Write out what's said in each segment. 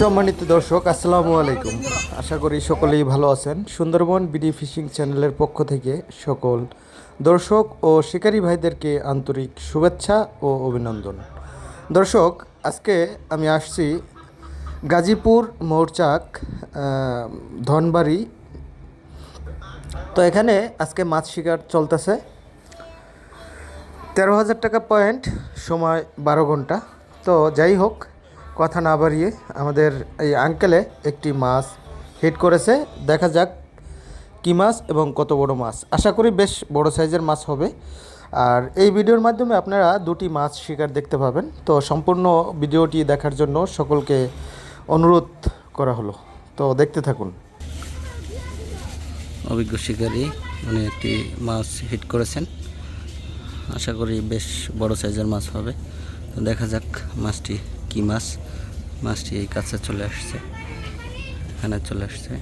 সম্মানিত দর্শক, আসসালামু আলাইকুম। আশা করি সকলেই ভালো আছেন। সুন্দরবন বিডি ফিশিং চ্যানেলের পক্ষ থেকে সকল দর্শক ও শিকারী ভাইদেরকে আন্তরিক শুভেচ্ছা ও অভিনন্দন। দর্শক, আজকে আমি আসছি গাজীপুর মৌরচাক ধনবাড়ি। তো এখানে আজকে মাছ শিকার চলতেছে। তেরো হাজার টাকা পয়েন্ট, সময় বারো ঘণ্টা। তো যাই হোক কথা না বাড়িয়ে আমাদের এই আঙ্কেলে একটি মাছ হিট করেছে। দেখা যাক কী মাছ এবং কত বড় মাছ। আশা করি বেশ বড় সাইজের মাছ হবে। আর এই ভিডিওর মাধ্যমে আপনারা দুটি মাছ শিকার দেখতে পাবেন। তো সম্পূর্ণ ভিডিওটি দেখার জন্য সকলকে অনুরোধ করা হলো। তো দেখতে থাকুন। অভিজ্ঞ শিকারী, উনি একটি মাছ হিট করেছেন। আশা করি বেশ বড় সাইজের মাছ হবে। তো দেখা যাক মাছটি কি মাছ। মাছটি এই কাছে চলে আসছে। এখানে চলে আসছে।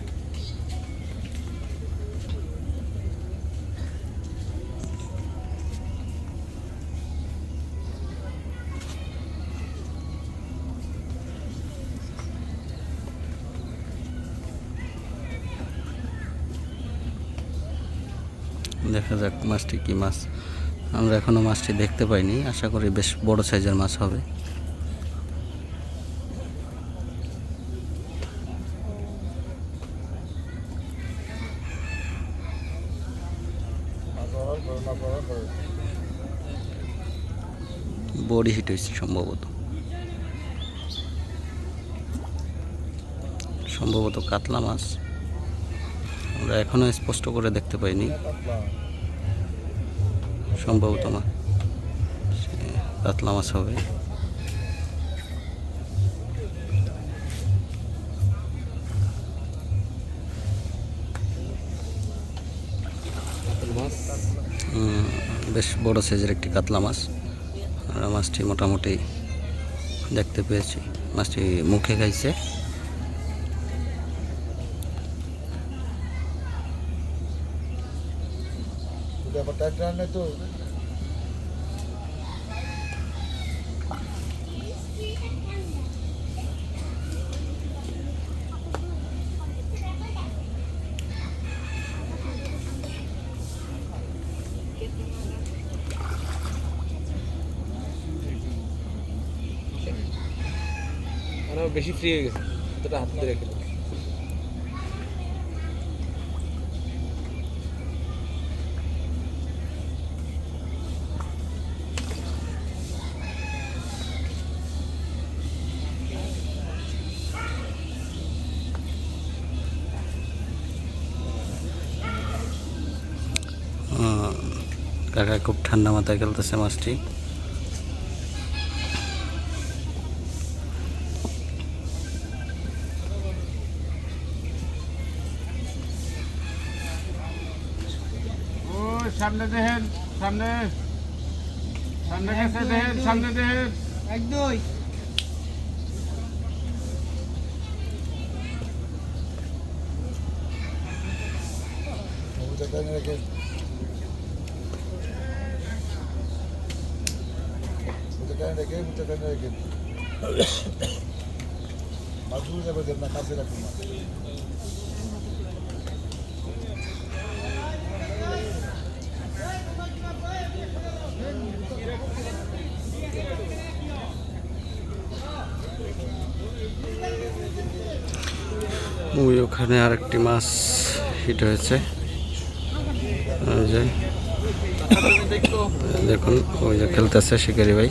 দেখা যাক মাছটি কি মাছ। আমরা এখনও মাছটি দেখতে পাইনি। আশা করি বেশ বড় সাইজের মাছ হবে। বডি হিট হয়েছে সম্ভবত। সম্ভবত কাতলা মাছ। আমরা এখনও স্পষ্ট করে দেখতে পাইনি। সম্ভবত মা সে কাতলা মাছ হবে। উম, বেশ বড় সাইজের একটি কাতলা মাছ। আমরা মাছটি মোটামুটি দেখতে পেয়েছি। মাছটি মুখে খাইছে। মানে বেশি ফ্রি হয়ে গেছে। এতটা হাত ধরে রেখে কাকা খুব ঠান্ডা মাথায় খেলতেছে মাছটি। সামনে দেখেন সামনে। সামনে গেছে দেখেন সামনে দেখেন। এক দুই। ওই ওখানে আরেকটি মাছ হিট হয়েছে। দেখুন ওই যে খেলতেছে শিকারি ভাই।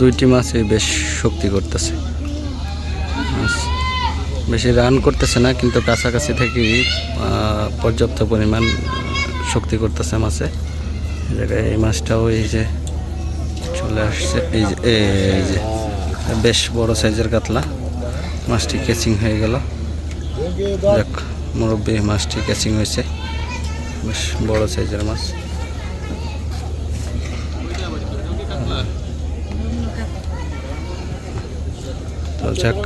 দুইটি মাছই বেশ শক্তি করতেছে। বেশি রান করতেছে না, কিন্তু কাছাকাছি থেকেই পর্যাপ্ত পরিমাণ শক্তি করতেছে মাছে। এই মাছটাও এই যে চলে আসছে। এই যে এই যে, বেশ বড় সাইজের কাতলা। মাছটি ক্যাচিং হয়ে গেল। যাক, মুরব্বী, মাছটি ক্যাচিং হয়েছে। বেশ বড় সাইজের মাছ। যাক,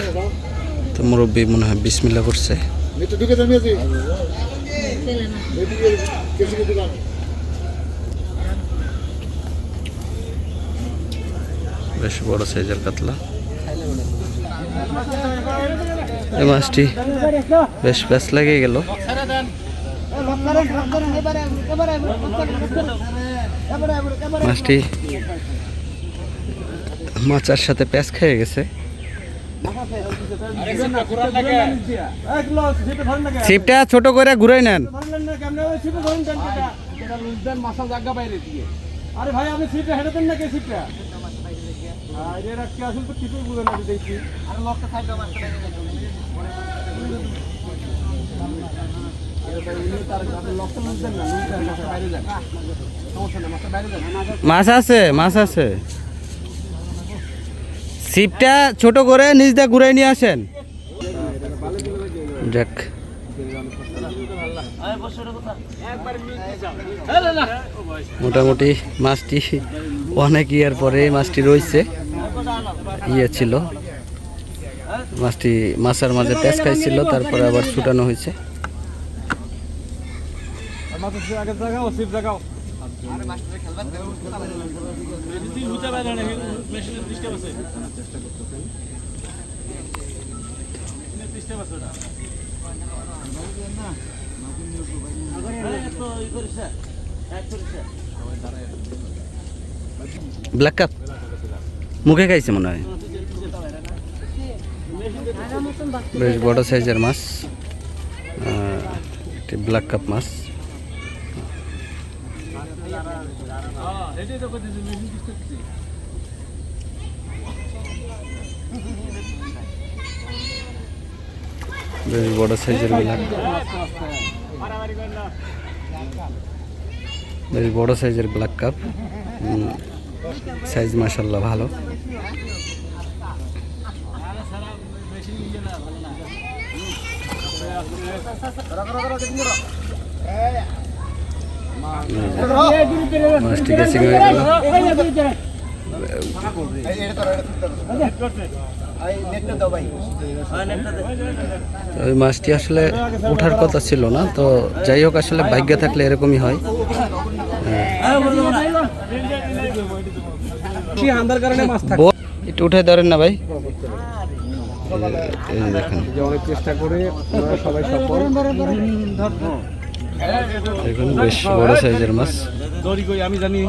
তো মুরব্বী মনে হয় বিসমিল্লা করছে। বেশ বড় সাইজের কাতলা। এই মাছটি বেশ ব্যাস লেগে গেল। মাছটি মাচার সাথে প্যাঁচ খেয়ে গেছে। ছিপটা ছোট করে ঘুরাই নেন। মাসা জায়গা বাইরে দিয়ে। আরে ভাই আপনি সিটটা হেঁটে দেন না কে সিটটা? আরে রাখতে আসুন তো কিছুই বুঝে না দেখছি। আরে লকটা সাইড দাও মাছটা মাছ আছে মাছ আছে। ছিপটা ছোট করে নিচ দিয়ে ঘুরাই নিয়ে আসেন। যাক। মোটামুটি মাছটি অনেক ইয়ার পরে মাছটি রয়েছে। ইয়ে ছিল। মাছটি মাছের মাঝে প্যাঁচ খাইছিল, তারপরে আবার ছুটানো হয়েছে। ব্ল্যাক কাপ মুখে খাইছে মনে হয়। বেশ বড় সাইজের মাছ। একটি ব্ল্যাক কাপ মাছ। বেশ বড় সাইজের ব্ল্যাক বেশ বড় সাইজের ব্ল্যাক কাপ সাইজ মাসাল্লাহ ভালো। মাছটি আসলে ওঠার কথা ছিল না, তো যাই হোক, আসলে ভাগ্যে থাকলে এরকমই হয়। একটু উঠে ধরেন না ভাই। অনেক চেষ্টা করে সবাই সফল। দেখুন বেশ বড় সাইজের মাছ দড়ি কই আমি জানি